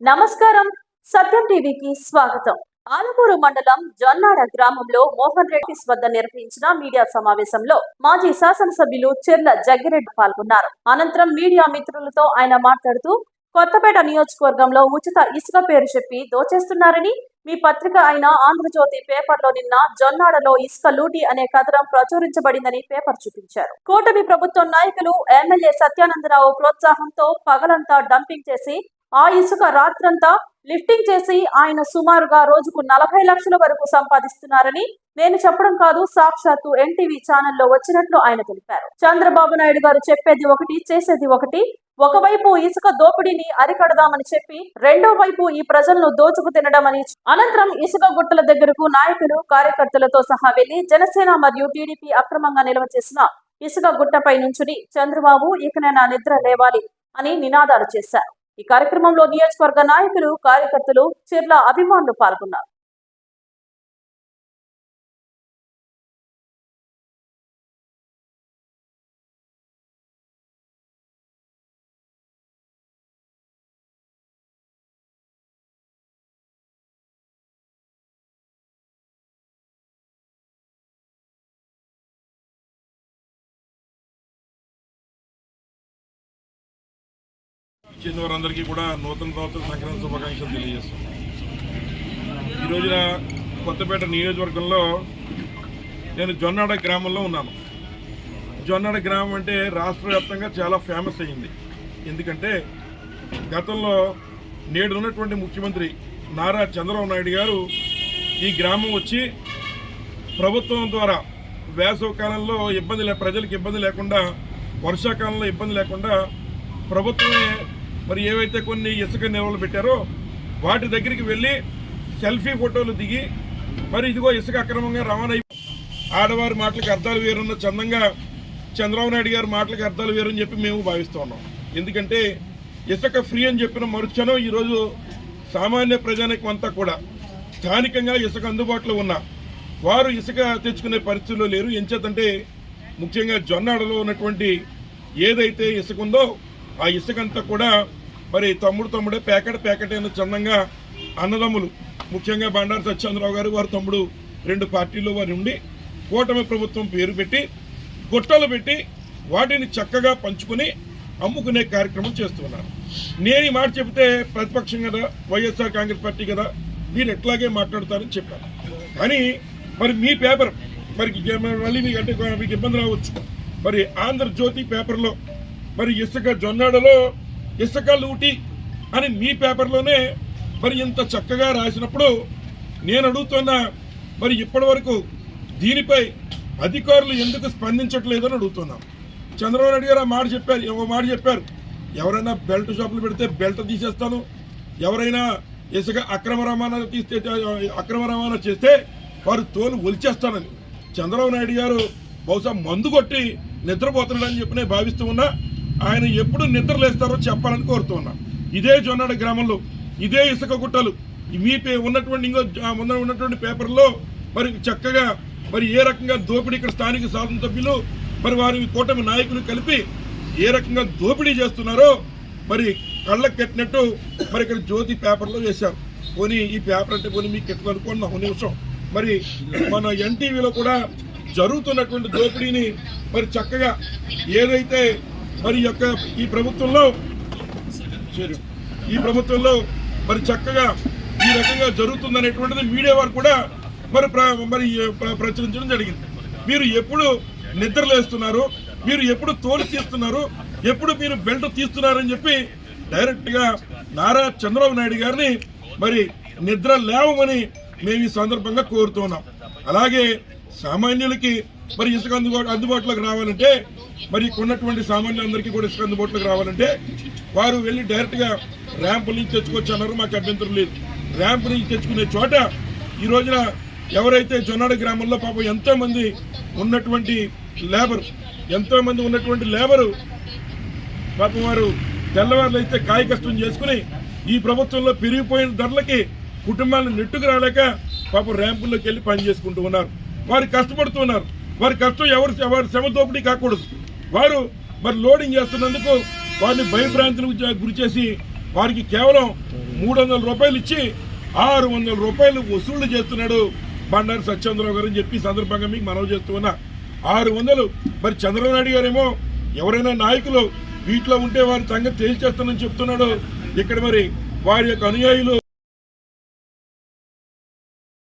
నమస్కారం. సత్యం టీవీకి స్వాగతం. ఆలమూరు మండలం జొన్నాడ గ్రామంలో మోహన్ రెడ్డిస్ వద్ద నిర్వహించిన మీడియా సమావేశంలో మాజీ శాసనసభ్యులు చెర్ల జగ్గిరెడ్డి పాల్గొన్నారు. అనంతరం మీడియా మిత్రులతో ఆయన మాట్లాడుతూ కొత్తపేట నియోజకవర్గంలో ఉచిత ఇసుక పేరు చెప్పి దోచేస్తున్నారని మీ పత్రిక అయిన ఆంధ్రజ్యోతి పేపర్లో నిన్న జొన్నాడలో ఇసుక లూటి అనే కథనం ప్రచురించబడిందని పేపర్ చూపించారు. కూటమి ప్రభుత్వం నాయకులు ఎమ్మెల్యే సత్యానందరావు ప్రోత్సాహంతో పగలంతా డంపింగ్ చేసి ఆ ఇసుక రాత్రంతా లిఫ్టింగ్ చేసి ఆయన సుమారుగా రోజుకు నలభై లక్షల వరకు సంపాదిస్తున్నారని నేను చెప్పడం కాదు సాక్షాత్తు ఎన్టీవీ ఛానల్లో వచ్చినట్లు ఆయన తెలిపారు. చంద్రబాబు నాయుడు గారు చెప్పేది ఒకటి చేసేది ఒకటి. ఒకవైపు ఇసుక దోపిడీని అరికడదామని చెప్పి రెండో వైపు ఈ ప్రజలను దోచుకు తినడమని అనంతరం ఇసుక గుట్టల దగ్గరకు నాయకులు కార్యకర్తలతో సహా వెళ్ళి జనసేన మరియు టీడీపీ అక్రమంగా నిల్వ చేసిన ఇసుక గుట్టపై నుంచుని చంద్రబాబు ఇకనైనా నిద్ర లేవాలి అని నినాదాలు చేశారు. ఈ కార్యక్రమంలో నియోజకవర్గ నాయకులు కార్యకర్తలు చెర్ల అభిమానులు పాల్గొన్నారు. ఇచ్చిన వారందరికీ కూడా నూతన సంవత్సర సంక్రాంతి శుభాకాంక్షలు తెలియజేస్తున్నాం. ఈ రోజున కొత్తపేట నియోజకవర్గంలో నేను జొన్నాడ గ్రామంలో ఉన్నాను. జొన్నాడ గ్రామం అంటే రాష్ట్ర వ్యాప్తంగా చాలా ఫేమస్ అయ్యింది ఎందుకంటే గతంలో నేడు ఉన్నటువంటి ముఖ్యమంత్రి నారా చంద్రబాబు నాయుడు గారు ఈ గ్రామం వచ్చి ప్రభుత్వం ద్వారా వేసవ కాలంలో ఇబ్బంది లే ప్రజలకు ఇబ్బంది లేకుండా వర్షాకాలంలో ఇబ్బంది లేకుండా ప్రభుత్వమే మరి ఏవైతే కొన్ని ఇసుక నిల్వలు పెట్టారో వాటి దగ్గరికి వెళ్ళి సెల్ఫీ ఫోటోలు దిగి మరి ఇదిగో ఇసుక అక్రమంగా రవాణా ఆడవారి మాటలకు అర్థాలు వేరున్న చందంగా చంద్రబాబు నాయుడు గారి మాటలకు అర్థాలు వేరని చెప్పి మేము భావిస్తూ ఉన్నాం. ఎందుకంటే ఇసుక ఫ్రీ అని చెప్పిన మరుక్షణం ఈరోజు సామాన్య ప్రజానికి అంతా కూడా స్థానికంగా ఇసుక అందుబాటులో ఉన్న వారు ఇసుక తెచ్చుకునే పరిస్థితుల్లో లేరు. ఎంచేతంటే ముఖ్యంగా జొన్నాడలో ఉన్నటువంటి ఏదైతే ఇసుక ఉందో ఆ ఇసుక అంతా కూడా మరి తమ్ముడు తమ్ముడే ప్యాకెట్ ప్యాకెట్ అయిన చందంగా అన్నదమ్ములు ముఖ్యంగా బండారు సత్యేంద్రరావు గారు వారి తమ్ముడు రెండు పార్టీల్లో వారు ఉండి కూటమి ప్రభుత్వం పేరు పెట్టి గొట్టలు పెట్టి వాటిని చక్కగా పంచుకుని అమ్ముకునే కార్యక్రమం చేస్తున్నారు. నేను ఈ మాట చెబితే ప్రతిపక్షం కదా వైఎస్ఆర్ కాంగ్రెస్ పార్టీ కదా మీరు ఎట్లాగే మాట్లాడతారని చెప్పాను కానీ మరి మీ పేపర్ మరి మళ్ళీ మీకు అంటే మీకు ఇబ్బంది రావచ్చు. మరి ఆంధ్రజ్యోతి పేపర్లో మరి ఇసుక జొన్నాడలో ఇసుక లూటి అని మీ పేపర్లోనే మరి ఇంత చక్కగా రాసినప్పుడు నేను అడుగుతున్నా మరి ఇప్పటి వరకు దీనిపై అధికారులు ఎందుకు స్పందించట్లేదని అడుగుతున్నాం. చంద్రబాబు నాయుడు గారు ఆ మాట చెప్పారు ఒక మాట చెప్పారు. ఎవరైనా బెల్ట్ షాపులు పెడితే బెల్ట్ తీసేస్తాను. ఎవరైనా ఇసుక అక్రమ రవాణా తీస్తే అక్రమ రవాణా చేస్తే వారు తోలు ఒలిచేస్తానని. చంద్రబాబు నాయుడు గారు బహుశా మందు కొట్టి నిద్రపోతున్నాడని చెప్పి నేను భావిస్తూ ఉన్నా. ఆయన ఎప్పుడు నిద్రలేస్తారో చెప్పాలని కోరుతున్నా. ఇదే జొన్నాడ గ్రామంలో ఇదే ఇసుక గుట్టలు. మీ పే- ఉన్నటువంటి ఇంకో ఉన్నటువంటి పేపర్లో మరి చక్కగా మరి ఏ రకంగా దోపిడీ ఇక్కడ స్థానిక శాసనసభ్యులు మరి వారి కూటమి నాయకులు కలిపి ఏ రకంగా దోపిడీ చేస్తున్నారో మరి కళ్ళకు కట్టినట్టు మరి ఇక్కడ జ్యోతి పేపర్లో వేశారు. పోనీ ఈ పేపర్ అంటే పోనీ మీకు ఎట్లా అనుకున్న ఒక నిమిషం. మరి మన ఎన్టీవీలో కూడా జరుగుతున్నటువంటి దోపిడీని మరి చక్కగా ఏదైతే మరి యొక్క ఈ ప్రభుత్వంలో ఈ ప్రభుత్వంలో మరి చక్కగా ఈ రకంగా జరుగుతుందనేటువంటిది మీడియా వారు కూడా మరి మరి ప్ర- ప్రచురించడం జరిగింది. మీరు ఎప్పుడు నిద్రలేస్తున్నారు? మీరు ఎప్పుడు తోలు తీస్తున్నారు? ఎప్పుడు మీరు బెల్ట్ తీస్తున్నారని చెప్పి డైరెక్ట్గా నారా చంద్రబాబు నాయుడు గారిని మరి నిద్ర లేవమని మేము ఈ సందర్భంగా కోరుతున్నాం. అలాగే సామాన్యులకి మరి ఇసుక అందుబాటు అందుబాటులోకి రావాలంటే మరి ఇక్కడ ఉన్నటువంటి సామాన్యులందరికీ కూడా ఇసుక అందుబాటులోకి రావాలంటే వారు వెళ్ళి డైరెక్ట్గా ర్యాంపు నుంచి తెచ్చుకోవచ్చు అన్నారు మాకు అభ్యంతరం లేదు. ర్యాంపు నుంచి తెచ్చుకునే చోట ఈ రోజున ఎవరైతే జొన్నాడ గ్రామంలో పాపం ఎంతోమంది ఉన్నటువంటి లేబర్ ఎంతోమంది ఉన్నటువంటి లేబరు పాపం వారు తెల్లవారులు అయితే కాయ కష్టం చేసుకుని ఈ ప్రభుత్వంలో పెరిగిపోయిన ధరలకి కుటుంబాలను నెట్టుకు రాలేక పాపం ర్యాంపుల్లోకి వెళ్ళి పని చేసుకుంటూ ఉన్నారు. వారు కష్టపడుతున్నారు వారి కష్టం ఎవరు వారి శ్రమ దోపిడీ కాకూడదు. వారు మరి లోడింగ్ చేస్తున్నందుకు వారిని భయభ్రాంతులకు గురి చేసి వారికి కేవలం మూడు వందల రూపాయలు ఇచ్చి ఆరు వందల రూపాయలు వసూళ్ళు చేస్తున్నాడు బండారు సత్యేంద్రరావు గారు అని చెప్పి సందర్భంగా మీకు మనవి చేస్తూ ఉన్నా. ఆరు వందలు మరి చంద్రబాబు నాయుడు గారేమో ఎవరైనా నాయకులు వీటిలో ఉంటే వారి సంగతి తేల్చేస్తానని చెప్తున్నాడు. ఇక్కడ మరి వారి యొక్క అనుయాయులు